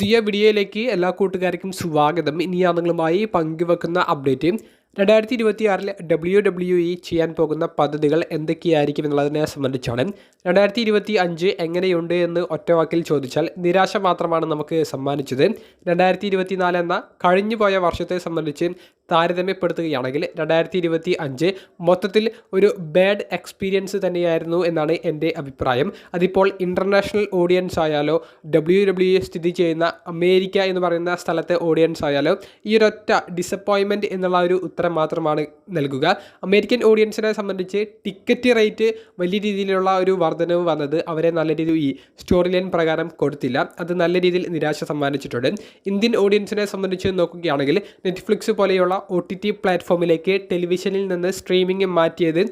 പുതിയ വീഡിയോയിലേക്ക് എല്ലാ കൂട്ടുകാർക്കും സ്വാഗതം. ഇനി ഞാൻ നിങ്ങളുമായി പങ്കുവെക്കുന്ന അപ്ഡേറ്റ് രണ്ടായിരത്തി ഇരുപത്തി ആറിൽ ഡബ്ല്യു ഡബ്ല്യു ഇ ചെയ്യാൻ പോകുന്ന പദ്ധതികൾ എന്തൊക്കെയായിരിക്കും എന്നുള്ളതിനെ സംബന്ധിച്ചാണ്. രണ്ടായിരത്തി ഇരുപത്തി അഞ്ച് എങ്ങനെയുണ്ട് എന്ന് ഒറ്റവാക്കിൽ ചോദിച്ചാൽ നിരാശ മാത്രമാണ് നമുക്ക് സമ്മാനിച്ചത്. രണ്ടായിരത്തി ഇരുപത്തി നാല് എന്ന കഴിഞ്ഞുപോയ വർഷത്തെ സംബന്ധിച്ച് താരതമ്യപ്പെടുത്തുകയാണെങ്കിൽ രണ്ടായിരത്തി ഇരുപത്തി അഞ്ച് മൊത്തത്തിൽ ഒരു ബാഡ് എക്സ്പീരിയൻസ് തന്നെയായിരുന്നു എന്നാണ് എന്റെ അഭിപ്രായം. അതിപ്പോൾ ഇന്റർനാഷണൽ ഓഡിയൻസ് ആയാലോ ഡബ്ല്യു ഡബ്ല്യു എ സ്ഥിതി ചെയ്യുന്ന അമേരിക്ക എന്ന് പറയുന്ന സ്ഥലത്തെ ഓഡിയൻസ് ആയാലോ ഈ ഒരൊറ്റ ഡിസപ്പോയിൻമെന്റ് എന്നുള്ള ഒരു ഉത്തരം മാത്രമാണ് നൽകുക. അമേരിക്കൻ ഓഡിയൻസിനെ സംബന്ധിച്ച് ടിക്കറ്റ് റേറ്റ് വലിയ രീതിയിലുള്ള ഒരു വർധനവ് വന്നത് അവരെ നല്ല രീതിയിൽ ഈ സ്റ്റോറി ലൈൻ പ്രകാരം കൊടുത്തില്ല. അത് നല്ല രീതിയിൽ നിരാശ സമ്മാനിച്ചിട്ടുണ്ട്. ഇന്ത്യൻ ഓഡിയൻസിനെ സംബന്ധിച്ച് നോക്കുകയാണെങ്കിൽ നെറ്റ്ഫ്ലിക്സ് പോലെയുള്ള ഒ ടി ടി പ്ലാറ്റ്ഫോമിലേക്ക് ടെലിവിഷനിൽ നിന്ന് സ്ട്രീമിംഗ് മാറ്റിയത്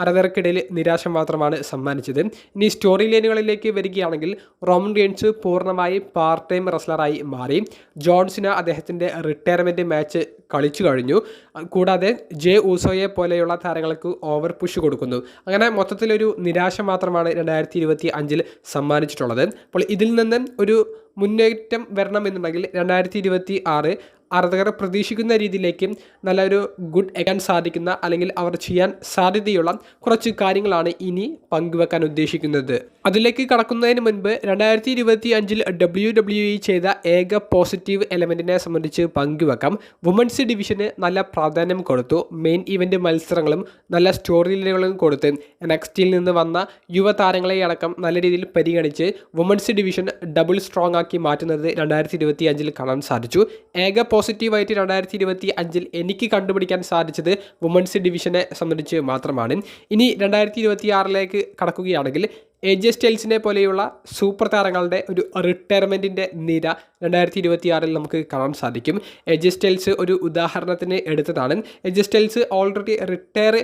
ആരാധകർക്കിടയിൽ നിരാശ മാത്രമാണ് സമ്മാനിച്ചത്. ഇനി സ്റ്റോറി ലൈനുകളിലേക്ക് വരികയാണെങ്കിൽ റോമൻ റീൻസ് പൂർണമായി പാർട്ട് ടൈം റെസ്ലറായി മാറി. ജോൺസിന് അദ്ദേഹത്തിന്റെ റിട്ടയർമെന്റ് മാച്ച് കളിച്ചു കഴിഞ്ഞു. കൂടാതെ ജെ ഊസോയെ പോലെയുള്ള താരങ്ങൾക്ക് ഓവർ പുഷ് കൊടുക്കുന്നു. അങ്ങനെ മൊത്തത്തിലൊരു നിരാശ മാത്രമാണ് രണ്ടായിരത്തി ഇരുപത്തി അഞ്ചിൽ സമ്മാനിച്ചിട്ടുള്ളത്. അപ്പോൾ ഇതിൽ നിന്ന് ഒരു മുന്നേറ്റം വരണമെന്നുണ്ടെങ്കിൽ രണ്ടായിരത്തി ഇരുപത്തി ആറ് ആരാധകർ പ്രതീക്ഷിക്കുന്ന രീതിയിലേക്ക് നല്ലൊരു ഗുഡ് എക്കാൻ സാധിക്കുന്ന അല്ലെങ്കിൽ അവർ ചെയ്യാൻ സാധ്യതയുള്ള കുറച്ച് കാര്യങ്ങളാണ് ഇനി പങ്കുവെക്കാൻ ഉദ്ദേശിക്കുന്നത്. അതിലേക്ക് കടക്കുന്നതിന് മുൻപ് രണ്ടായിരത്തി ഇരുപത്തി അഞ്ചിൽ ഡബ്ല്യു ഡബ്ല്യു ഇ ചെയ്ത ഏക പോസിറ്റീവ് എലമെന്റിനെ സംബന്ധിച്ച് പങ്കുവെക്കാം. വുമൻസ് ഡിവിഷന് നല്ല പ്രാധാന്യം കൊടുത്തു. മെയിൻ ഇവന്റ് മത്സരങ്ങളും നല്ല സ്റ്റോറി ലൈനുകളും കൊടുത്ത് നെക്സ്റ്റിൽ നിന്ന് വന്ന യുവതാരങ്ങളെ അടക്കം നല്ല രീതിയിൽ പരിഗണിച്ച് വുമൻസ് ഡിവിഷൻ ഡബിൾ സ്ട്രോങ് ആക്കി മാറ്റുന്നത് രണ്ടായിരത്തി ഇരുപത്തി അഞ്ചിൽ കാണാൻ സാധിച്ചു. ഏക പോസിറ്റീവായിട്ട് രണ്ടായിരത്തി ഇരുപത്തി അഞ്ചിൽ എനിക്ക് കണ്ടുപിടിക്കാൻ സാധിച്ചത് വുമൻസ് ഡിവിഷനെ സംബന്ധിച്ച് മാത്രമാണ്. ഇനി രണ്ടായിരത്തി ഇരുപത്തി ആറിലേക്ക് കടക്കുകയാണെങ്കിൽ എ ജെ സ്റ്റൈൽസിനെ പോലെയുള്ള സൂപ്പർ താരങ്ങളുടെ ഒരു റിട്ടയർമെന്റിന്റെ നിര രണ്ടായിരത്തി ഇരുപത്തി ആറിൽ നമുക്ക് കാണാൻ സാധിക്കും. എ ജെ സ്റ്റൈൽസ് ഒരു ഉദാഹരണത്തിന് എടുത്തതാണ്. A J Styles already retire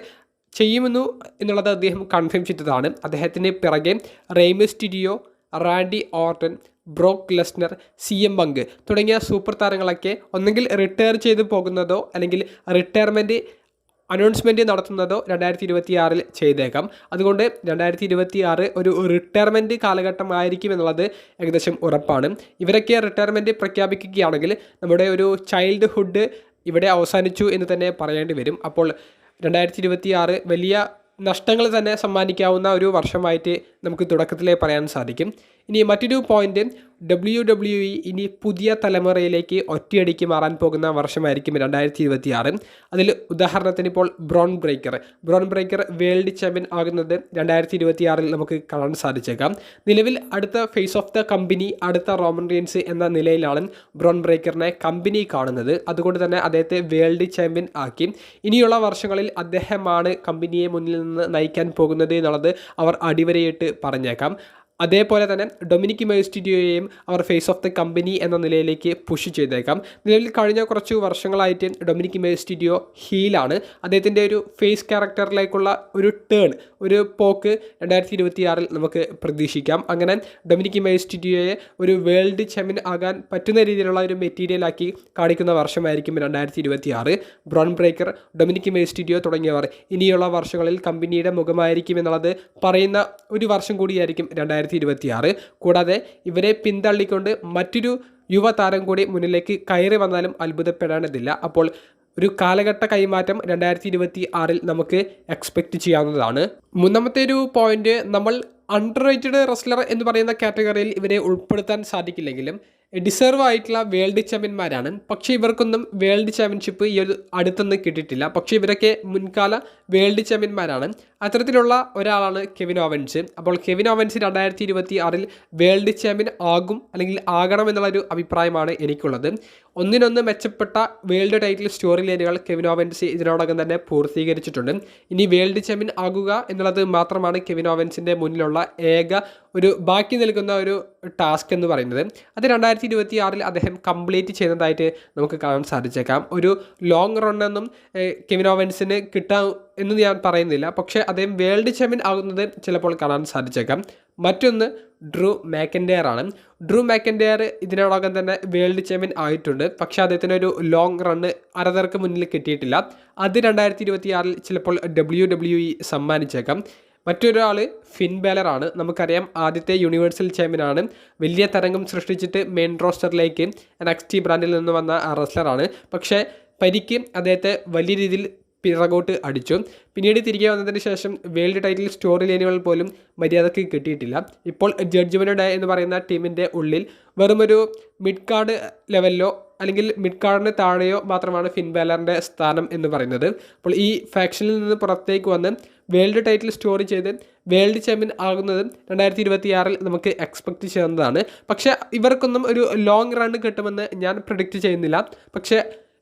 ചെയ്യുമെന്നു എന്നുള്ളത് അദ്ദേഹം കൺഫേം ചെയ്തതാണ്. അദ്ദേഹത്തിന് പിറകെ Rey Mysterio Randy Orton Brock Lesnar C M Punk തുടങ്ങിയ സൂപ്പർ താരങ്ങളൊക്കെ ഒന്നെങ്കിൽ റിട്ടയർ ചെയ്ത് പോകുന്നതോ അല്ലെങ്കിൽ റിട്ടയർമെന്റ് അനൗൺസ്മെന്റ് നടത്തുന്നതോ രണ്ടായിരത്തി ഇരുപത്തി ആറിൽ ചെയ്തേക്കാം. അതുകൊണ്ട് രണ്ടായിരത്തി ഇരുപത്തി ആറ് ഒരു റിട്ടയർമെന്റ് കാലഘട്ടമായിരിക്കും എന്നുള്ളത് ഏകദേശം ഉറപ്പാണ്. ഇവരൊക്കെ റിട്ടയർമെന്റ് പ്രഖ്യാപിക്കുകയാണെങ്കിൽ നമ്മുടെ ഒരു ചൈൽഡ്ഹുഡ് ഇവിടെ അവസാനിച്ചു എന്ന് തന്നെ പറയേണ്ടി വരും. അപ്പോൾ രണ്ടായിരത്തി ഇരുപത്തി ആറ് വലിയ നഷ്ടങ്ങൾ തന്നെ സമ്മാനിക്കാവുന്ന ഒരു വർഷമായിട്ട് നമുക്ക് തുടക്കത്തിലേ പറയാൻ സാധിക്കും. ഇനി മറ്റൊരു പോയിന്റ് ഡബ്ല്യു ഡബ്ല്യു ഇ ഇനി പുതിയ തലമുറയിലേക്ക് ഒറ്റയടിക്ക് മാറാൻ പോകുന്ന വർഷമായിരിക്കും രണ്ടായിരത്തി ഇരുപത്തി ആറ് അതിൽ ഉദാഹരണത്തിന് ഇപ്പോൾ Bron Breakker Bron Breakker world champion ആകുന്നത് രണ്ടായിരത്തി ഇരുപത്തി ആറിൽ നമുക്ക് കാണാൻ സാധിച്ചേക്കാം. നിലവിൽ അടുത്ത ഫേസ് ഓഫ് ദ കമ്പനി അടുത്ത റോമൻ റീൻസ് എന്ന നിലയിലാണ് ബ്രോൺ ബ്രേക്കറിനെ കമ്പനി കാണുന്നത്. അതുകൊണ്ട് തന്നെ അദ്ദേഹത്തെ വേൾഡ് ചാമ്പ്യൻ ആക്കി. ഇനിയുള്ള വർഷങ്ങളിൽ അദ്ദേഹമാണ് കമ്പനിയെ മുന്നിൽ നിന്ന് നയിക്കാൻ പോകുന്നത് എന്നുള്ളത് അവർ അടിവരയിട്ട് പറഞ്ഞേക്കാം. അതേപോലെ തന്നെ ഡൊമിനിക് മെസ്റ്റിഡിയോയെയും അവർ ഫേസ് ഓഫ് ദ കമ്പനി എന്ന നിലയിലേക്ക് പുഷ് ചെയ്തേക്കാം. നിലവിൽ കഴിഞ്ഞ കുറച്ച് വർഷങ്ങളായിട്ട് ഡൊമിനിക് മെസ്റ്റിഡിയോ ഹീലാണ് അദ്ദേഹത്തിന്റെ ഒരു ഫേസ് ക്യാരക്ടറിലേക്കുള്ള ഒരു ടേൺ ഒരു പോക്ക് രണ്ടായിരത്തി ഇരുപത്തിയാറിൽ നമുക്ക് പ്രതീക്ഷിക്കാം. അങ്ങനെ ഡൊമിനിക് മെസ്റ്റിഡിയോയെ ഒരു വേൾഡ് ചാമ്പ്യൻ ആകാൻ പറ്റുന്ന രീതിയിലുള്ള ഒരു മെറ്റീരിയലാക്കി കാണിക്കുന്ന വർഷമായിരിക്കും രണ്ടായിരത്തി ഇരുപത്തിയാറ് ബ്രോൺ ബ്രേക്കർ ഡൊമിനിക് മെസ്റ്റിഡിയോ തുടങ്ങിയവർ ഇനിയുള്ള വർഷങ്ങളിൽ കമ്പനിയുടെ മുഖമായിരിക്കും എന്നുള്ളത് പറയുന്ന ഒരു വർഷം കൂടിയായിരിക്കും രണ്ടായിരത്തി രണ്ടായിരത്തി ഇരുപത്തി ആറ് കൂടാതെ ഇവരെ പിന്തള്ളിക്കൊണ്ട് മറ്റൊരു യുവതാരം കൂടി മുന്നിലേക്ക് കയറി വന്നാലും അത്ഭുതപ്പെടേണ്ടതില്ല അപ്പോൾ ഒരു കാലഘട്ട കൈമാറ്റം രണ്ടായിരത്തി ഇരുപത്തി ആറിൽ നമുക്ക് എക്സ്പെക്റ്റ് ചെയ്യാവുന്നതാണ്. മൂന്നാമത്തെ ഒരു പോയിന്റ് നമ്മൾ അണ്ടർ റേറ്റഡ് റെസ്ലർ എന്ന് പറയുന്ന കാറ്റഗറിയിൽ ഇവരെ ഉൾപ്പെടുത്താൻ സാധിക്കില്ലെങ്കിലും ഡിസർവ് ആയിട്ടുള്ള വേൾഡ് ചാമ്പ്യന്മാരാണ്. പക്ഷേ ഇവർക്കൊന്നും വേൾഡ് ചാമ്പ്യൻഷിപ്പ് ഈ ഒരു അടുത്തൊന്നും കിട്ടിയിട്ടില്ല. പക്ഷേ ഇവരൊക്കെ മുൻകാല വേൾഡ് ചാമ്പ്യന്മാരാണ്. അത്തരത്തിലുള്ള ഒരാളാണ് കെവിൻ ഓവൻസ്. അപ്പോൾ കെവിൻ ഓവൻസ് രണ്ടായിരത്തി ഇരുപത്തി ആറിൽ വേൾഡ് ചാമ്പ്യൻ ആകും അല്ലെങ്കിൽ ആകണം എന്നുള്ളൊരു അഭിപ്രായമാണ് എനിക്കുള്ളത്. ഒന്നിനൊന്ന് മെച്ചപ്പെട്ട വേൾഡ് ടൈറ്റിൽ സ്റ്റോറി ലൈനുകൾ കെവിൻ ഓവൻസ് ഇതിനോടകം തന്നെ പൂർത്തീകരിച്ചിട്ടുണ്ട്. ഇനി വേൾഡ് ചാമ്പ്യൻ ആകുക എന്നുള്ളത് മാത്രമാണ് കെവിൻ ഓവൻസിന്റെ മുന്നിലുള്ള ഏക ഒരു ബാക്കി നിൽക്കുന്ന ഒരു ടാസ്ക് എന്ന് പറയുന്നത്. അത് രണ്ടായിരത്തി ഇരുപത്തി ആറിൽ അദ്ദേഹം കംപ്ലീറ്റ് ചെയ്യുന്നതായിട്ട് നമുക്ക് കാണാൻ സാധിച്ചേക്കാം. ഒരു ലോങ് റണ്ണൊന്നും കെവിൻ ഓവൻസിന് കിട്ടാൻ എന്ന് ഞാൻ പറയുന്നില്ല. പക്ഷേ അദ്ദേഹം വേൾഡ് ചാമ്പ്യൻ ആകുന്നത് ചിലപ്പോൾ കാണാൻ സാധിച്ചേക്കാം. മറ്റൊന്ന് ഡ്രൂ മാക്കൻഡെയർ ആണ്. ഡ്രൂ മാക്കൻഡെയർ ഇതിനോടകം തന്നെ വേൾഡ് ചാമ്പ്യൻ ആയിട്ടുണ്ട്. പക്ഷേ അദ്ദേഹത്തിന് ഒരു ലോങ് റണ്ണ് അരതർക്ക് മുന്നിൽ കിട്ടിയിട്ടില്ല. അത് രണ്ടായിരത്തി ഇരുപത്തി ആറിൽ ചിലപ്പോൾ ഡബ്ല്യു ഡബ്ല്യു ഇ സമ്മാനിച്ചേക്കാം. മറ്റൊരാൾ ഫിൻ ബേലറാണ്. നമുക്കറിയാം ആദ്യത്തെ യൂണിവേഴ്സൽ ചാമ്പ്യനാണ് വലിയ തരംഗം സൃഷ്ടിച്ചിട്ട് മെയിൻ റോസ്റ്ററിലേക്ക് നെക്സ്റ്റി ബ്രാൻഡിൽ നിന്ന് വന്ന റെസ്ലറാണ്. പക്ഷേ പരിക്ക് അദ്ദേഹത്തെ വലിയ രീതിയിൽ പിറകോട്ട് അടിച്ചു. പിന്നീട് തിരികെ വന്നതിന് ശേഷം വേൾഡ് ടൈറ്റിൽ സ്റ്റോറി ലൈനുകൾ പോലും മര്യാദയ്ക്ക് കിട്ടിയിട്ടില്ല. ഇപ്പോൾ ജഡ്ജ്മെന്റ് ഡേ എന്ന് പറയുന്ന ടീമിന്റെ ഉള്ളിൽ വെറുമൊരു മിഡ് കാർഡ് ലെവലിലോ അല്ലെങ്കിൽ മിഡ് കാർഡിന് താഴെയോ മാത്രമാണ് ഫിൻ ബാലറിന്റെ സ്ഥാനം എന്ന് പറയുന്നത്. അപ്പോൾ ഈ ഫാക്ഷനിൽ നിന്ന് പുറത്തേക്ക് വന്ന് വേൾഡ് ടൈറ്റിൽ സ്റ്റോറി ചെയ്ത് വേൾഡ് ചാമ്പ്യൻ ആകുന്നത് രണ്ടായിരത്തി ഇരുപത്തിയാറിൽ നമുക്ക് എക്സ്പെക്റ്റ് ചെയ്യുന്നതാണ്. പക്ഷേ ഇവർക്കൊന്നും ഒരു ലോങ് റൺ കിട്ടുമെന്ന് ഞാൻ പ്രഡിക്റ്റ് ചെയ്യുന്നില്ല. പക്ഷേ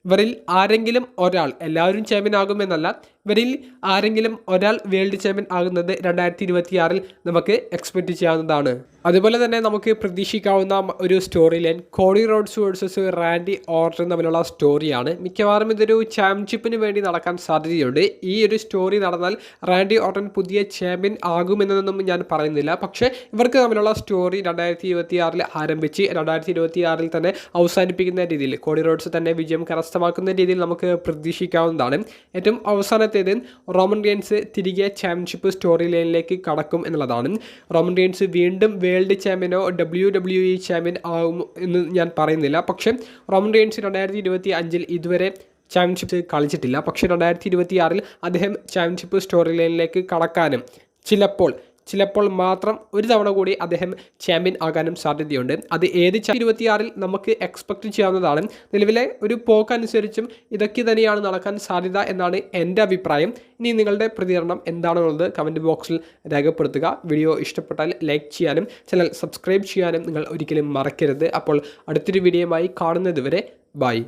ഇവരിൽ ആരെങ്കിലും ഒരാൾ എല്ലാവരും ചാമ്പ്യൻ ആകുമെന്നല്ല ഇവരിൽ ആരെങ്കിലും ഒരാൾ വേൾഡ് ചാമ്പ്യൻ ആകുന്നത് രണ്ടായിരത്തി ഇരുപത്തിയാറിൽ നമുക്ക് എക്സ്പെക്റ്റ് ചെയ്യാവുന്നതാണ്. അതുപോലെ തന്നെ നമുക്ക് പ്രതീക്ഷിക്കാവുന്ന ഒരു story line Cody Rhodes versus Randy Orton തമ്മിലുള്ള സ്റ്റോറിയാണ് മിക്കവാറും ഇതൊരു ചാമ്പ്യൻഷിപ്പിന് വേണ്ടി നടക്കാൻ സാധ്യതയുണ്ട്. ഈ ഒരു സ്റ്റോറി നടന്നാൽ റാൻഡി ഓർട്ടൺ പുതിയ ചാമ്പ്യൻ ആകുമെന്നതൊന്നും ഞാൻ പറയുന്നില്ല. പക്ഷേ ഇവർക്ക് തമ്മിലുള്ള സ്റ്റോറി രണ്ടായിരത്തി ഇരുപത്തിയാറിൽ ആരംഭിച്ച് രണ്ടായിരത്തി ഇരുപത്തിയാറിൽ തന്നെ അവസാനിപ്പിക്കുന്ന രീതിയിൽ കോഡി റോഡ്സ് തന്നെ വിജയം കരസ്ഥമാക്കുന്ന രീതിയിൽ നമുക്ക് പ്രതീക്ഷിക്കാവുന്നതാണ്. ഏറ്റവും അവസാനത്തേത് റോമൻ റിയൻസ് തിരികെ ചാമ്പ്യൻഷിപ്പ് സ്റ്റോറി ലൈനിലേക്ക് കടക്കും എന്നുള്ളതാണ്. റോമൻ റിയൻസ് വീണ്ടും വേൾഡ് ചാമ്പ്യനോ ഡബ്ല്യു ഡബ്ല്യു ഇ ചാമ്പ്യൻ ആകും എന്ന് ഞാൻ പറയുന്നില്ല. പക്ഷേ റോമൻ റിയൻസ് രണ്ടായിരത്തി ഇരുപത്തി അഞ്ചിൽ ഇതുവരെ ചാമ്പ്യൻഷിപ്പ് കളിച്ചിട്ടില്ല. പക്ഷേ രണ്ടായിരത്തി ഇരുപത്തി ആറിൽ അദ്ദേഹം ചാമ്പ്യൻഷിപ്പ് സ്റ്റോറി ലൈനിലേക്ക് കടക്കാനും ചിലപ്പോൾ ചിലപ്പോൾ മാത്രം ഒരു തവണ കൂടി അദ്ദേഹം ചാമ്പ്യൻ ആകാനും സാധ്യതയുണ്ട്. അത് ഏത് ഇരുപത്തിയാറിൽ നമുക്ക് എക്സ്പെക്ട് ചെയ്യാവുന്നതാണ്. നിലവിലെ ഒരു പോക്കനുസരിച്ചും ഇതൊക്കെ തന്നെയാണ് നടക്കാൻ സാധ്യത എന്നാണ് എന്റെ അഭിപ്രായം. ഇനി നിങ്ങളുടെ പ്രതികരണം എന്താണെന്നുള്ളത് കമന്റ് ബോക്സിൽ രേഖപ്പെടുത്തുക. വീഡിയോ ഇഷ്ടപ്പെട്ടാൽ ലൈക്ക് ചെയ്യാനും ചാനൽ സബ്സ്ക്രൈബ് ചെയ്യാനും നിങ്ങൾ ഒരിക്കലും മറക്കരുത്. അപ്പോൾ അടുത്തൊരു വീഡിയോയുമായി കാണുന്നത് വരെ ബൈ